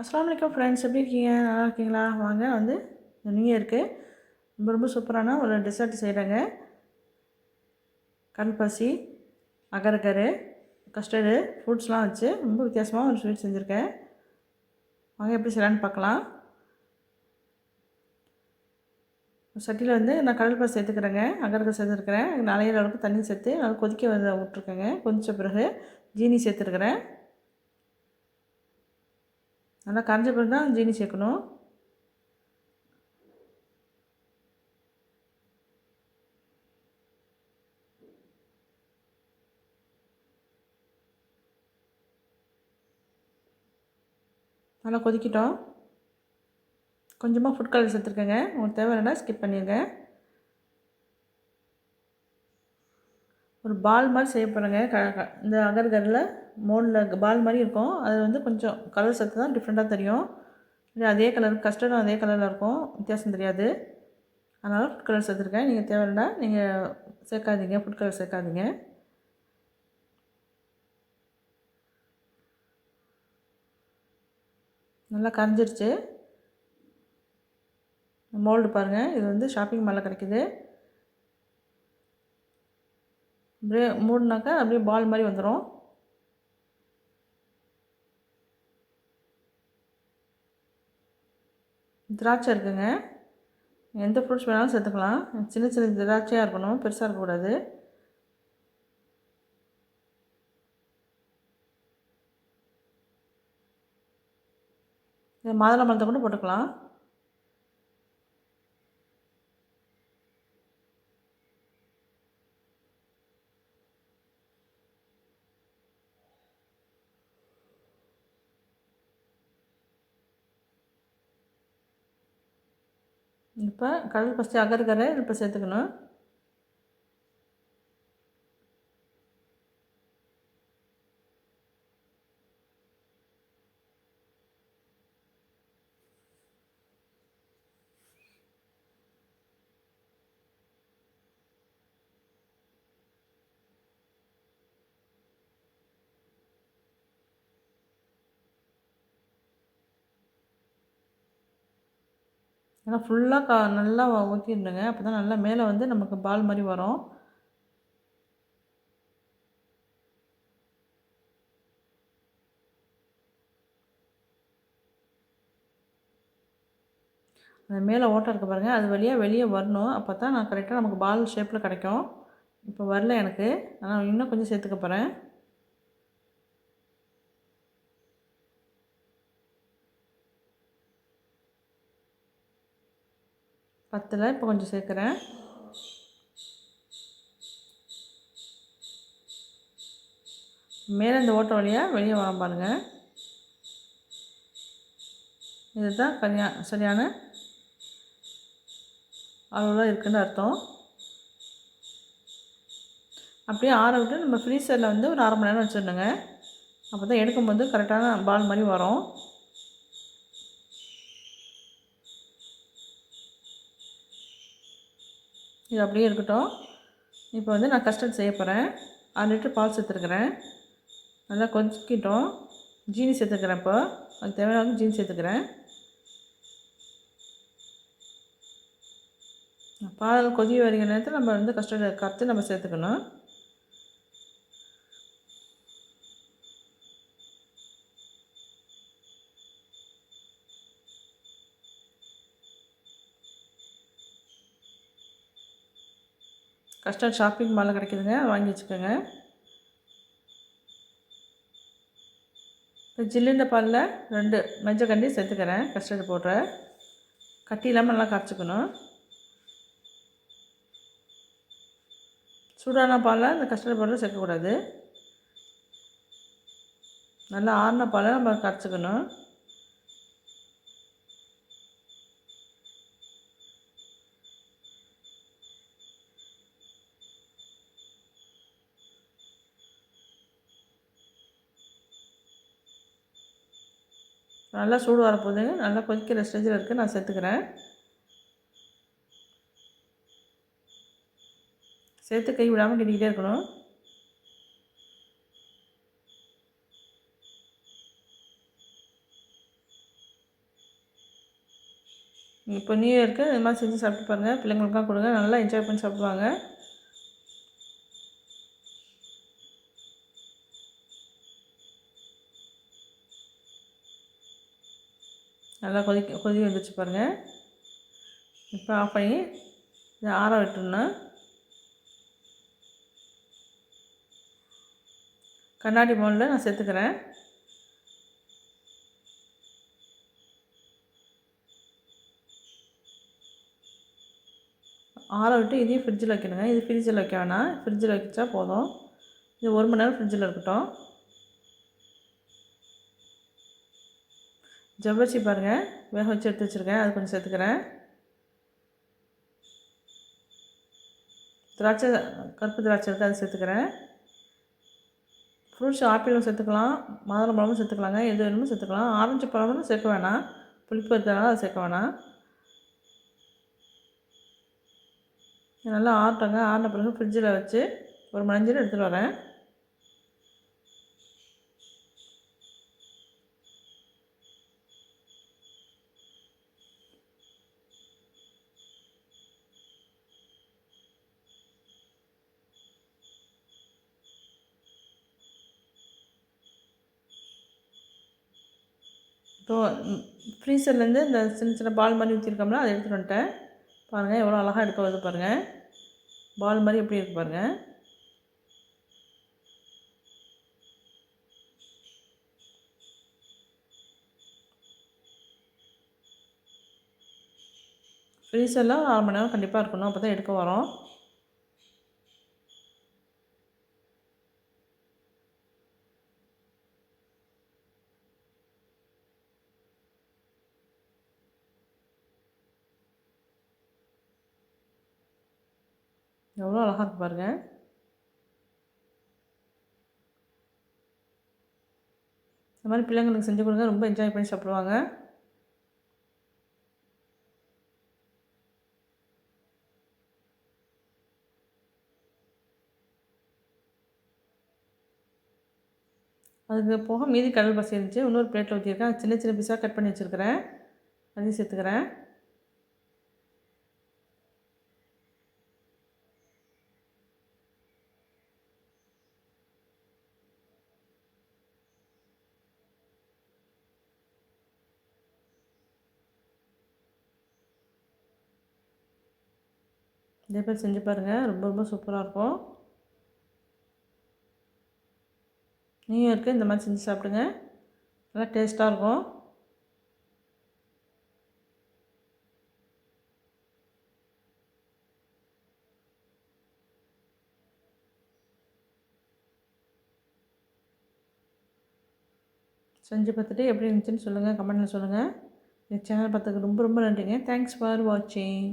அஸ்லாம் வலைக்கம் ஃப்ரெண்ட்ஸ் எப்படி இருக்கீங்க? நல்லா இருக்கீங்களா? வாங்க வந்து நியூ இயருக்கு ரொம்ப ரொம்ப சூப்பரான ஒரு டெசர்ட் செய்கிறேங்க கடல்பாசி அகரகரு கஸ்டர்டு ஃப்ரூட்ஸ்லாம் வச்சு ரொம்ப வித்தியாசமாக ஒரு ஸ்வீட் செஞ்சுருக்கேன். வாங்க எப்படி செய்யலான்னு பார்க்கலாம். சட்டியில் வந்து நான் கடல்பாசி சேர்த்துக்கிறேங்க. அகரகர் சேர்த்துருக்கிறேன். நாளைய அளவுக்கு தண்ணி சேர்த்து நல்லா கொதிக்க வந்து விட்ருக்கேங்க கொதித்த பிறகு ஜீனி சேர்த்துருக்குறேன். நல்லா கரைஞ்ச பிறகு தான் ஜீனி சேர்க்கணும். நல்லா கொதிக்கிட்டோம். கொஞ்சமாக ஃபுட் கலர் சேர்த்துருக்கேங்க உங்களுக்கு தேவை ஸ்கிப் பண்ணிடுங்க. ஒரு பால் மாதிரி செய்ய போகிறேங்க க க இந்த அகர்கரில் மோல்டில் பால் மாதிரி இருக்கும். அது வந்து கொஞ்சம் கலர் சேர்த்து தான் டிஃப்ரெண்ட்டாக தெரியும். இல்லை அதே கலர் கஸ்டர்டும் அதே கலரில் இருக்கும். வித்தியாசம் தெரியாது. அதனால் ஃபுட் கலர் சேர்த்துருக்கேன் நீங்கள் தேவையில்லைனா நீங்கள் சேர்க்காதீங்க. Food colour சேர்க்காதீங்க. நல்லா கரைஞ்சிருச்சு. மோல்டு பாருங்கள் இது வந்து ஷாப்பிங் மாலில் கிடைக்கிது. அப்படியே மூடினாக்கா அப்படியே பால் மாதிரி வந்துடும் திராட்சை இருக்குங்க. எந்த ஃப்ரூட்ஸ் வேணாலும் சேர்த்துக்கலாம். சின்ன சின்ன திராட்சையாக இருக்கணும். பெருசாக இருக்கக்கூடாது. மாதுளை பழத்தை கூட போட்டுக்கலாம். இப்போ கடல் ஃபஸ்ட்டு அகர்கரை இப்போ சேர்த்துக்கணும். நல்லா ஃபுல்லாக கா நல்லா ஊற்றிடணுங்க அப்போ தான் நல்லா மேலே வந்து நமக்கு பால் மாதிரி வரும். அந்த மேலே ஓட்டம் இருக்க பாருங்கள் அது வழியாக வெளியே வரணும். அப்போ தான் நான் கரெக்டாக நமக்கு பால் ஷேப்பில் கிடைக்கும். இப்போ வரல எனக்கு. ஆனால் இன்னும் கொஞ்சம் சேர்த்துக்க போகிறேன் பத்தில் இப்போ கொஞ்சம் சேர்க்குறேன். மேலே இந்த ஓட்ட வழியாக வெளியே வர பாருங்கள் இதுதான் கல்யா சரியான அளவில் இருக்குதுன்னு அர்த்தம். அப்படியே ஆற விட்டு நம்ம ஃப்ரீசரில் வந்து ஒரு அரை மணி நேரம் வச்சுருந்தோங்க அப்போ தான் எடுக்கும்போது கரெக்டான பால் மாதிரி வரும். இது அப்படியே இருக்கட்டும். இப்போ வந்து நான் கஸ்டர்ட் செய்ய போகிறேன் அரை லிட்டர் பால் சேர்த்துருக்குறேன். நல்லா கொதிக்கிட்டோம். ஜீனி சேர்த்துக்கிறேன் இப்போ. அதுக்கு தேவையான ஜீனி சேர்த்துக்கிறேன். பால் கொதி வருகிற நேரத்தில் நம்ம வந்து கஸ்டர்ட் கரைச்சி நம்ம சேர்த்துக்கணும். கஸ்டர்ட் ஷாப்பிங் மாலில் கிடைக்குதுங்க. வாங்கி வச்சுக்கோங்க. இப்போ ஜில்லுண்ட பாலில் ரெண்டு மஞ்சள் கண்டி சேர்த்துக்கிறேன். கஸ்டர்டு போடுற. கட்டி இல்லாமல் நல்லா கரைச்சிக்கணும். சூடான பாலில் இந்த கஸ்டர்டு பவுடர் சேர்க்கக்கூடாது. நல்லா ஆறின பாலை நம்ம கரைச்சிக்கணும். நல்லா சூடு வரப்போகுதுங்க நல்லா கொதிக்கிற ஸ்டேஜில் இருக்குது நான் சேர்த்துக்கிறேன். சேர்த்து கை விடாமல் கிண்டிக்கிட்டே இருக்கணும். இப்போ நியூ இயருக்கு இது மாதிரி செஞ்சு சாப்பிட்டு பாருங்கள் பிள்ளைங்களுக்குலாம் கொடுங்க. நல்லா என்ஜாய் பண்ணி சாப்பிடுவாங்க. நல்லா கொதிக்க கொதி வந்துச்சு பாருங்கள் இப்போ ஆஃப் பண்ணி இதை ஆற விட்டுருணும் கண்ணாடி மோனில் நான் சேர்த்துக்கிறேன். ஆற விட்டு இதையும் ஃப்ரிட்ஜில் வைக்கணுங்க. இது ஃப்ரிட்ஜில் வைக்க வேணாம். ஃப்ரிட்ஜில் வச்சா போதும். இது ஒரு மணி நேரம் ஃப்ரிட்ஜில் இருக்கட்டும். ஜவ்வரிசி பாருங்கள் வேக வச்சு எடுத்து வச்சுருக்கேன். அது கொஞ்சம் சேர்த்துக்கிறேன். திராட்சை கருப்பு திராட்சை இருக்குது அதை சேர்த்துக்கிறேன். ஃப்ரூட்ஸ் ஆப்பிளும் சேர்த்துக்கலாம். மாதுளை பழமும் சேர்த்துக்கலாங்க. எது வேணுமோ சேர்த்துக்கலாம். ஆரஞ்சு பழமும் சேர்க்க வேணாம். புளிப்பு இருக்கிறதுனால அதை சேர்க்க வேணாம். நல்லா ஆட்டங்க ஆறின பிறகு ஃப்ரிட்ஜில் வச்சு ஒரு மணி எடுத்துகிட்டு வரேன். தோ ஃப்ரீசர்லேருந்து இந்த சின்ன சின்ன பால் மாதிரி ஊற்றிருக்கோம்ல அதை எடுத்துகிட்டு வந்துட்டேன். பாருங்கள் எவ்வளோ அழகாக எடுக்க வருது பாருங்கள் பால் மாதிரி எப்படி இருக்குது பாருங்கள் ஃப்ரீசரில் அரை மணி நேரம் கண்டிப்பாக இருக்கணும். அப்போ தான் எடுக்க வரோம். எவ்வளோ அழகாக இருக்கு பாருங்கள் இந்த மாதிரி பிள்ளைங்களுக்கு செஞ்சு கொடுங்க ரொம்ப என்ஜாய் பண்ணி சாப்பிடுவாங்க. அதுக்கு போக மீதி கடல் பசி இருந்துச்சு. இன்னொரு பிளேட்டில் ஊற்றிருக்கேன் சின்ன சின்ன பீஸாக கட் பண்ணி வச்சுருக்கிறேன். அதையும் சேர்த்துக்கிறேன். இதே மாதிரி செஞ்சு பாருங்கள் ரொம்ப ரொம்ப சூப்பராக இருக்கும். நியூ இயர்க்கு இந்த மாதிரி செஞ்சு சாப்பிடுங்க. நல்லா டேஸ்ட்டாக இருக்கும். செஞ்சு பார்த்துட்டு எப்படி இருந்துச்சுன்னு சொல்லுங்கள் கமெண்ட்டில் சொல்லுங்கள் இந்த சேனல் பார்த்துக்கு ரொம்ப ரொம்ப நன்றிங்க. தேங்க்ஸ் ஃபார் வாட்சிங்